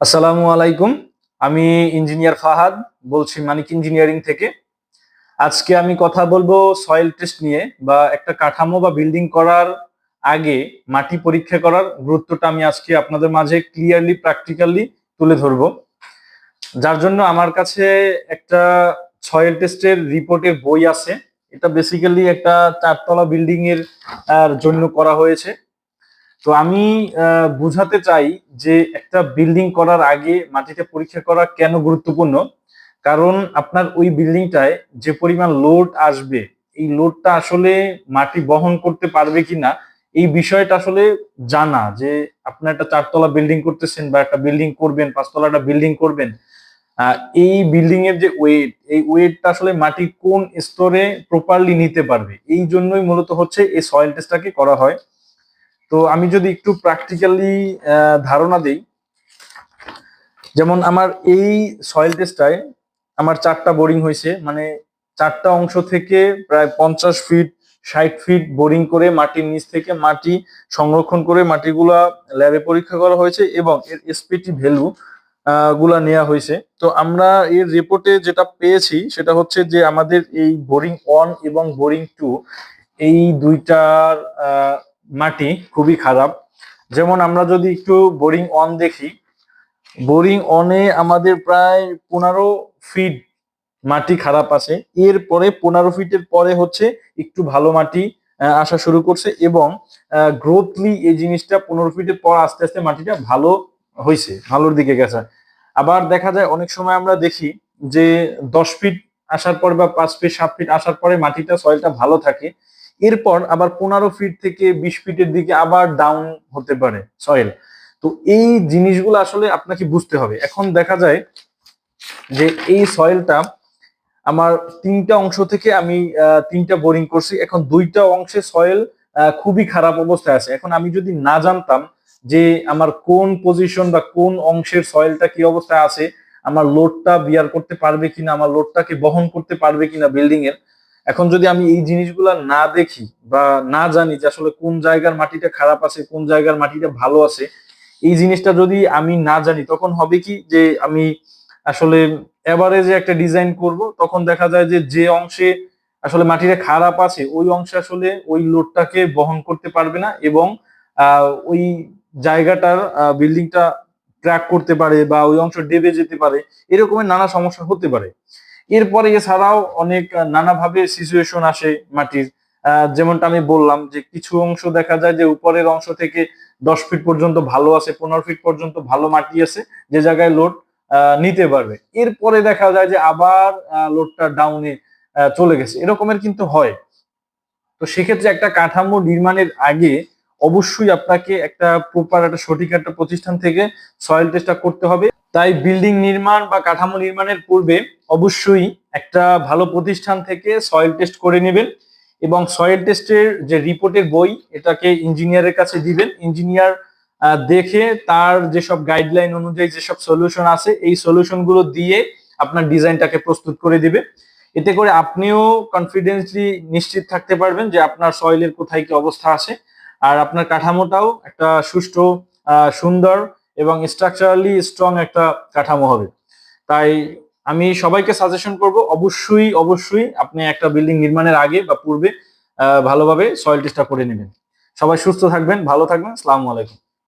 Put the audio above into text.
আসসালামু আলাইকুম। আমি ইঞ্জিনিয়ার ফাহাদ, বলছি মানিক ইঞ্জিনিয়ারিং থেকে। আজকে আমি কথা বলব সয়েল টেস্ট নিয়ে বা একটা কাঠামো বা বিল্ডিং করার আগে মাটি পরীক্ষা করার গুরুত্বটা আমি আজকে আপনাদের মাঝে ক্লিয়ারলি প্র্যাকটিক্যালি তুলে ধরবো। যার জন্য আমার কাছে একটা সয়েল টেস্টের রিপোর্টের বই আছে। এটা বেসিক্যালি একটা চারতলা বিল্ডিং এর জন্য করা হয়েছে। তো আমি বুঝাতে চাই যে একটা বিল্ডিং করার আগে মাটিতে পরীক্ষা করা কেন গুরুত্বপূর্ণ? কারণ আপনার ওই বিল্ডিংটায় যে পরিমাণ লোড আসবে, এই লোডটা আসলে মাটি বহন করতে পারবে কিনা, এই বিষয়টা আসলে জানা যে আপনার একটা চারতলা বিল্ডিং করতেছেন বা একটা বিল্ডিং করবেন পাঁচতলা একটা বিল্ডিং করবেন এই বিল্ডিং এর যে ওয়েট এই ওয়েটটা আসলে মাটি কোন স্তরে প্রপারলি নিতে পারবে? এই জন্যই মূলত হচ্ছে এই সয়েল টেস্টটাকে করা হয়। তো আমি যদি একটু প্র্যাকটিক্যালি ধারণা দেই, যেমন আমার এই সয়েল টেস্টটায় আমার চারটা বোরিং হয়েছে মানে চারটা অংশ থেকে প্রায় পঞ্চাশ ফিট ষাট ফিট বোরিং করে মাটির নিচ থেকে মাটি সংরক্ষণ করে মাটিগুলা ল্যাবে পরীক্ষা করা হয়েছে এবং এর এসপিটি ভ্যালু গুলা নেওয়া হয়েছে। তো আমরা এর রিপোর্টে যেটা পেয়েছি সেটা হচ্ছে যে আমাদের এই বোরিং ওয়ান এবং বোরিং টু এই দুইটার মাটি খুবই খারাপ। যেমন আমরা যদি একটু বোরিং অন দেখি, বোরিং অনে আমাদের প্রায় পনেরো ফিট মাটি খারাপ আছে। এরপরে পনেরো ফিটের পরে হচ্ছে একটু ভালো মাটি আসা শুরু করছে এবং গ্রোথলি এই জিনিসটা পনেরো ফিটের পর আস্তে আস্তে মাটিটা ভালো হয়েছে ভালোর দিকে গেছে। আবার দেখা যায় অনেক সময় আমরা দেখি যে দশ ফিট আসার পর বা পাঁচ ফিট সাত ফিট আসার পরে মাটিটা সয়েলটা ভালো থাকে। এরপর আবার পনেরো ফিট থেকে বিশ ফিটের দিকে আবার ডাউন হতে পারে সয়েল তো এই জিনিসগুলো আসলে আপনাকে বুঝতে হবে। এখন দেখা যায় যে এই সয়েলটা আমার তিনটা অংশ থেকে আমি তিনটা বোরিং করছি। এখন দুইটা অংশে সয়েল খুবই খারাপ অবস্থায় আছে। এখন আমি যদি না জানতাম যে আমার কোন পজিশন বা কোন অংশের সয়েলটা কি অবস্থায় আছে, আমার লোডটা বিয়ার করতে পারবে কিনা, আমার লোডটাকে বহন করতে পারবে কিনা বিল্ডিং এর এখন যদি আমি এই জিনিসগুলা না দেখি বা না জানি যে আসলে কোন জায়গার মাটিটা খারাপ আছে, কোন জায়গার মাটিটা ভালো আছে, এই জিনিসটা যদি আমি না জানি, তখন হবে কি যে আমি আসলে এভারেজে একটা ডিজাইন করব, তখন দেখা যায় যে যে অংশে আসলে মাটিটা খারাপ আছে, ওই অংশে আসলে ওই লোডটাকে বহন করতে পারবে না এবং ওই জায়গাটার বিল্ডিংটা ক্র্যাক করতে পারে বা ওই অংশ ডেবে যেতে পারে, এরকমের নানা সমস্যা হতে পারে। এরপরে এছাড়াও অনেক নানাভাবে সিচুয়েশন আসে মাটির। যেমনটা আমি বললাম যে কিছু অংশ দেখা যায় যে উপরের অংশ থেকে দশ ফিট পর্যন্ত ভালো আছে, পনেরো ফিট পর্যন্ত ভালো মাটি আছে, যে জায়গায় লোড নিতে পারবে। এরপরে দেখা যায় যে আবার লোডটা ডাউনে চলে গেছে। এরকমের কিন্তু হয়। তো সেক্ষেত্রে একটা কাঠামো নির্মাণের আগে অবশ্যই আপনাকে একটা প্রপার একটা সঠিক একটা প্রতিষ্ঠান থেকে সয়েল টেস্টটা করতে হবে। তাই বিল্ডিং নির্মাণ বা কাঠামো নির্মাণের পূর্বে অবশ্যই একটা ভালো প্রতিষ্ঠান থেকে সয়েল টেস্ট করে নেবেন এবং সয়েল টেস্টের যে রিপোর্টের বই, এটাকে ইঞ্জিনিয়ারের কাছে দিবেন। ইঞ্জিনিয়ার দেখে তার যেসব গাইডলাইন অনুযায়ী যেসব সলিউশন আছে, এই সলিউশনগুলো দিয়ে আপনার ডিজাইনটাকে প্রস্তুত করে দিবে। এতে করে আপনিও কনফিডেন্সলি নিশ্চিত থাকতে পারবেন যে আপনার সয়েলের কোথায় কি অবস্থা আছে। আর আপনার কাঠামোটাও একটা সুষ্ঠু সুন্দর এবং স্ট্রাকচারালি স্ট্রং একটা কাঠামো হবে। তাই আমি সবাইকে সাজেশন করব, অবশ্যই অবশ্যই আপনি একটা বিল্ডিং নির্মাণের আগে বা পূর্বে ভালোভাবে সয়েল টেস্টটা করে নেবেন। সবাই সুস্থ থাকবেন, ভালো থাকবেন, আসসালামু আলাইকুম।